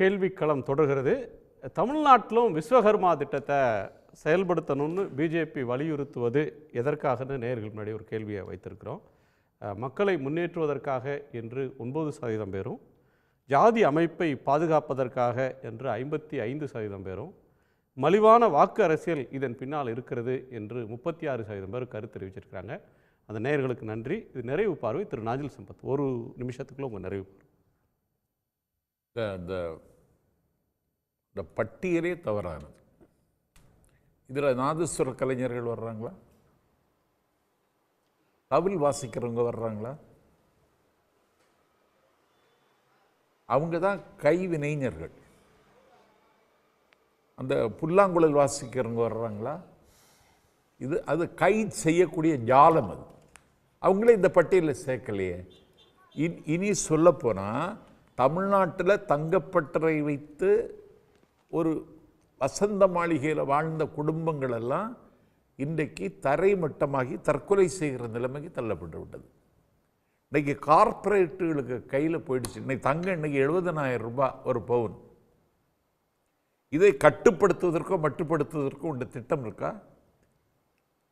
கேள்விக்களம் தொடர்கிறது. தமிழ்நாட்டிலும் விஸ்வகர்மா திட்டத்தை செயல்படுத்தணும்னு பிஜேபி வலியுறுத்துவது எதற்காகன்னு நேர்கள் முன்னாடி ஒரு கேள்வியை வைத்திருக்கிறோம். மக்களை முன்னேற்றுவதற்காக என்று ஒன்பது சதவீதம் பேரும் ஜாதி அமைப்பை பாதுகாப்பதற்காக என்று ஐம்பத்தி ஐந்து சதவீதம் பேரும் மலிவான வாக்கு அரசியல் இதன் பின்னால் இருக்கிறது என்று முப்பத்தி ஆறு சதவீதம் பேர் கருத்து தெரிவிச்சிருக்கிறாங்க. அந்த நேயர்களுக்கு நன்றி. இது நிறைவு பார்வை. திரு. நாஜில் சம்பத் ஒரு நிமிஷத்துக்குள்ள உங்கள் நிறைவு பார்வை. இந்த இந்த இந்த பட்டியலே தவறானது. இதில் நாதஸ்வர கலைஞர்கள் வர்றாங்களா? தவில் வாசிக்கிறவங்க வர்றாங்களா? அவங்க தான் கைவினைஞர்கள் அந்த புல்லாங்குழல் வாசிக்கிறவங்க வர்றாங்களா? இது அது கை செய்யக்கூடிய ஜாலம் அது. அவங்களே இந்த பட்டியலில் சேர்க்கலையே. இன் இனி சொல்லப்போனால் தமிழ்நாட்டில் தங்கப்பட்டறை வைத்து ஒரு வசந்த மாளிகையில் வாழ்ந்த குடும்பங்கள் எல்லாம் இன்றைக்கு தரைமட்டமாகி தற்கொலை செய்கிற நிலைமைக்கு தள்ளப்பட்டு விட்டது. இன்றைக்கி கார்ப்பரேட்டுகளுக்கு கையில் போயிடுச்சு. இன்றைக்கி தங்கம் இன்னைக்கு எழுபதனாயிரம் ரூபாய் ஒரு பவுன். இதை கட்டுப்படுத்துவதற்கோ மட்டுப்படுத்துவதற்கோ உண்டு திட்டம் இருக்கா?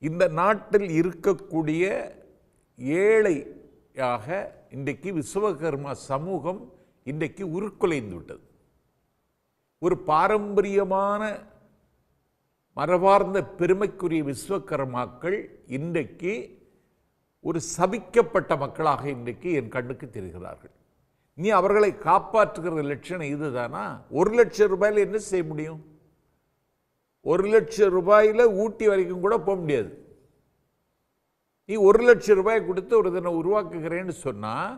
இந்த நாட்டில் இருக்கக்கூடிய ஏழையாக இன்றைக்கு விஸ்வகர்மா சமூகம் இன்றைக்கு உருக்குலைந்து விட்டது. ஒரு பாரம்பரியமான மரபார்ந்த பெருமைக்குரிய விஸ்வகர்மாக்கள் இன்றைக்கு ஒரு சபிக்கப்பட்ட மக்களாக இன்றைக்கு என் கண்ணுக்கு தெரிகிறார்கள். நீ அவர்களை காப்பாற்றுகிற லட்சணம் இதுதானா? ஒரு லட்சம் ரூபாயில் என்ன செய்ய முடியும்? ஒரு லட்சம் ரூபாயில் ஊட்டி வரைக்கும் கூட போக முடியாது. நீ ஒரு லட்சம் ரூபாய் கொடுத்து ஒரு தினம் உருவாக்குகிறேன்னு சொன்னால்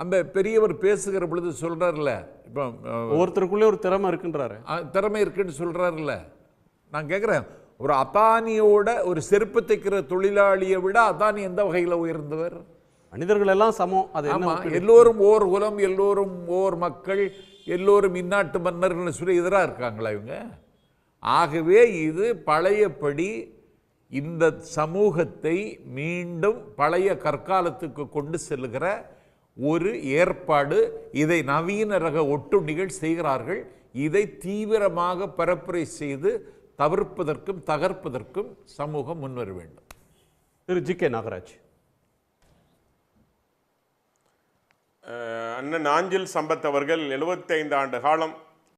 அந்த பெரியவர் பேசுகிற பொழுது சொல்கிறார்ல இப்போ ஒவ்வொருத்தருக்குள்ளே ஒரு திறமை இருக்குன்றாரு. திறமை இருக்குன்னு சொல்கிறாருல்ல நான் கேட்குறேன் ஒரு அதானியோட ஒரு செருப்பு தைக்கிற தொழிலாளியை விட அதானி எந்த வகையில் உயர்ந்தவர்? மனிதர்கள் எல்லாம் சமம் அது என்ன ஆமா ஒப்பீடு? எல்லோரும் ஓர் குலம் எல்லோரும் ஓர் மக்கள் எல்லோரும் இந்நாட்டு மன்னர்கள்னு சொல்லி எதிராக இருக்காங்களா இவங்க? ஆகவே இது பழையபடி இந்த சமூகத்தை மீண்டும் பழைய கற்காலத்துக்கு கொண்டு செல்லுகிற ஒரு ஏற்பாடு இதை நவீன ரக ஒட்டுண்ணிகள் செய்கிறார்கள். இதை தீவிரமாக பரப்புரை செய்து தவிர்ப்பதற்கும் தகர்ப்பதற்கும் சமூகம் முன்வர வேண்டும். திரு ஜி கே நாகராஜ். அண்ணன் நாஞ்சில் சம்பத் அவர்கள் 75 ஆண்டு காலம்